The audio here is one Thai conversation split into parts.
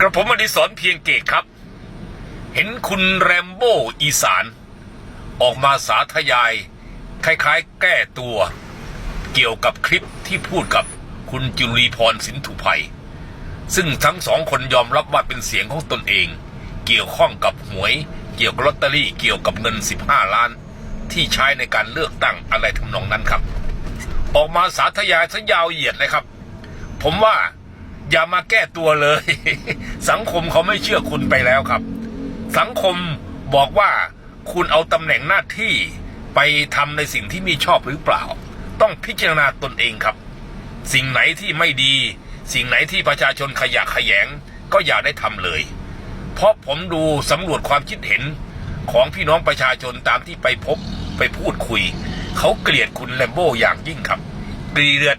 กระผมอดิศรเพียงเกตครับ เห็นคุณแรมโบ้อีสาน ออกมาสาธยาย คล้ายๆ แก้ตัว เกี่ยวกับคลิปที่พูดกับคุณจุลีพรสินธุภัย ซึ่งทั้งสองคนยอมรับว่าเป็นเสียงของตนเอง เกี่ยวข้องกับหวย เกี่ยวกับลอตเตอรี่เกี่ยวกับเงิน 15 ล้าน ที่ใช้ในการเลือกตั้งอะไรทำนองนั้นครับ ออกมาสาธยายซะยาวเหยียดเลยครับ ผมว่า อย่ามาแก้ตัวเลย สังคมเขาไม่เชื่อคุณไปแล้วครับ สังคมบอกว่าคุณเอาตำแหน่งหน้าที่ไปทำในสิ่งที่ม่ชอบหรือเปล่า ต้องพิจารณาตนเองครับ สิ่งไหนที่ไม่ดี สิ่งไหนที่ประชาชนขยะขยง ก็อย่าได้ทำเลย เพราะผมดูสำรวจความคิดเห็นของพี่น้องประชาชนตามที่ไปพบไปพูดคุย เขาเกลียดคุณแลมโบ้อย่างยิ่งครับ เกลียด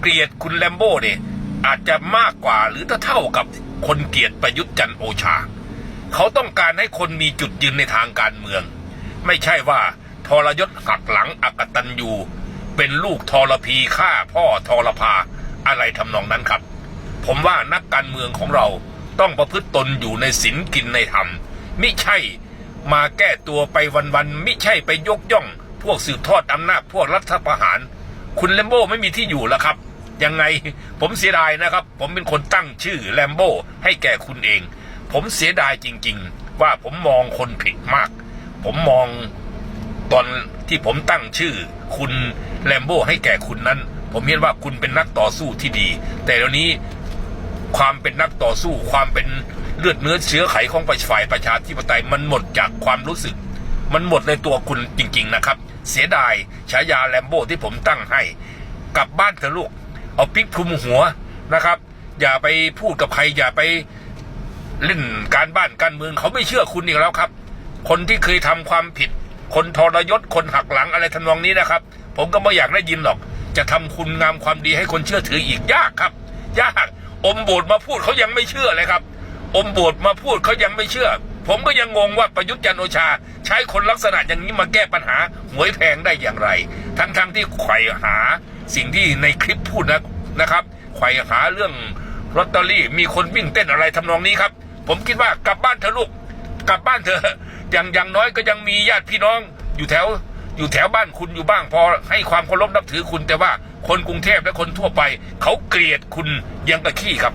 เกลียดคุณแลมโบ้เนี่ย อาจจะมากกว่าหรือเท่ากับคนเกลียดประยุทธ์จันโอชา เขาต้องการให้คนมีจุดยืนในทางการเมือง ไม่ใช่ว่าทรยศหักหลังอักตันยูเป็นลูกทรพีฆ่าพ่อทรพาอะไรทำนองนั้นครับ ผมว่านักการเมืองของเราต้องประพฤติตนอยู่ในศีลกินในธรรมมิใช่มาแก้ตัวไปวันๆมิใช่ไปยกย่อง พวกสืบทอดอำนาจพวกรัฐประหาร คุณแลมโบ้ไม่มีที่อยู่แล้วครับ ยังไงผมเสียดายนะครับ ผมเป็นคนตั้งชื่อแลมโบให้แก่คุณเอง ผมเสียดายจริง ๆ ว่าผมมองคนผิดมาก ผมมองตอนที่ผมตั้งชื่อ คุณแลมโบให้แก่คุณนั้น ผมเห็นว่าคุณเป็นนักต่อสู้ที่ดี แต่เดี๋ยวนี้ความเป็นนักต่อสู้ความเป็นเลือดเนื้อเชื้อไขของฝ่ายประชาธิปไตยมันหมดจากความรู้สึก มันหมดในตัวคุณจริง ๆ นะครับ เสียดายฉายาแลมโบที่ผมตั้งให้ กลับบ้านเถอะลูก เอาปิ๊กคลุมหัวนะครับ อย่าไปพูดกับใคร อย่าไปเล่นการบ้านการเมืองเขาไม่เชื่อคุณอีกแล้วครับ คนที่เคยทำความผิด คนทรยศคนหักหลังอะไรทำนองนี้นะครับ ผมก็ไม่อยากได้ยินหรอก จะทำคุณงามความดีให้คนเชื่อถืออีกยากครับ ยากอมโบดมาพูดเขายังไม่เชื่อเลยครับ อมโบดมาพูดเขายังไม่เชื่อ ผมก็ยังงงว่าประยุทธ์จันโอชา ใช้คนลักษณะอย่างนี้มาแก้ปัญหาหวยแพงได้อย่างไร ทั้งๆที่ไขว่หาสิ่งที่ในคลิปพูดนะนะครับไขว่หาเรื่องลอตเตอรี่มีคนวิ่งเต้นอะไรทำนองนี้ครับ ผมคิดว่ากลับบ้านเถอลูกกลับบ้านเถออย่างอย่างน้อยก็ยังมีญาติพี่น้องอยู่แถวอยู่แถวบ้านคุณอยู่บ้างพอให้ความเคารพนับถือคุณแต่ว่าคนกรุงเทพและคนทั่วไป เขาเกลียดคุณยังกะขี้ครับ